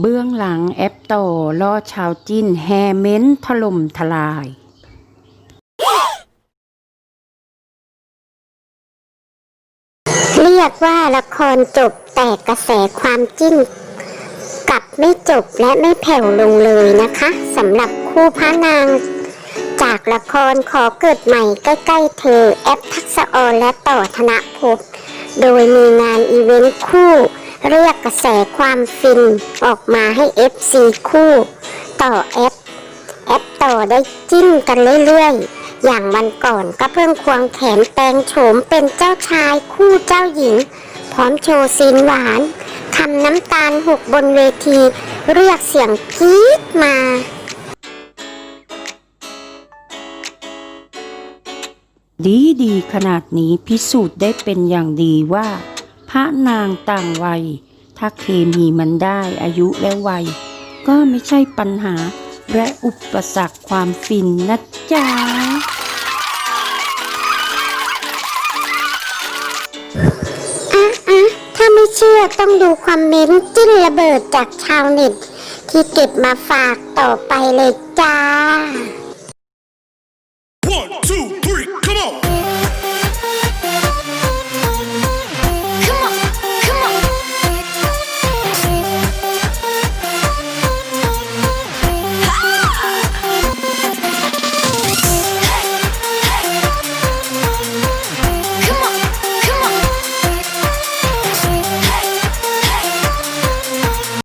เบื้องหลังแอปโตล่อชาวจิ้นแฮเม้นถล่มทลาย เรียกว่าละครจบแต่กระแสความจิ้น กลับไม่จบและไม่แผ่วลงเลยนะคะสำหรับคู่พระนาง จากละครขอเกิดใหม่ใกล้ๆเธอแอปทักษะออและต่อธนภพโดยมีงานอีเวนต์คู่ เรียกกระแสความฟินออกมาให้ FC คู่ ต่อแอปแอปต่อได้จิ้นกันเรื่อยๆ อย่างวันก่อนก็เพิ่งควงแขนแปลงโฉมเป็นเจ้าชายคู่เจ้าหญิง พร้อมโชว์ซีนหวานคำน้ำตาลหกบนเวที เรียกเสียงกรี๊ดมาดีดีขนาดนี้พิสูจน์ได้เป็นอย่างดีว่า ระนางต่างวัย ถ้าเคมีมันได้อายุและวัย ก็ไม่ใช่ปัญหาและอุปสรรคความฟินนะจ๊ะอะอะถ้าไม่เชื่อต้องดูคอมเมนต์จิ้นระเบิดจากชาวเน็ต ที่เก็บมาฝากต่อไปเลยจ้า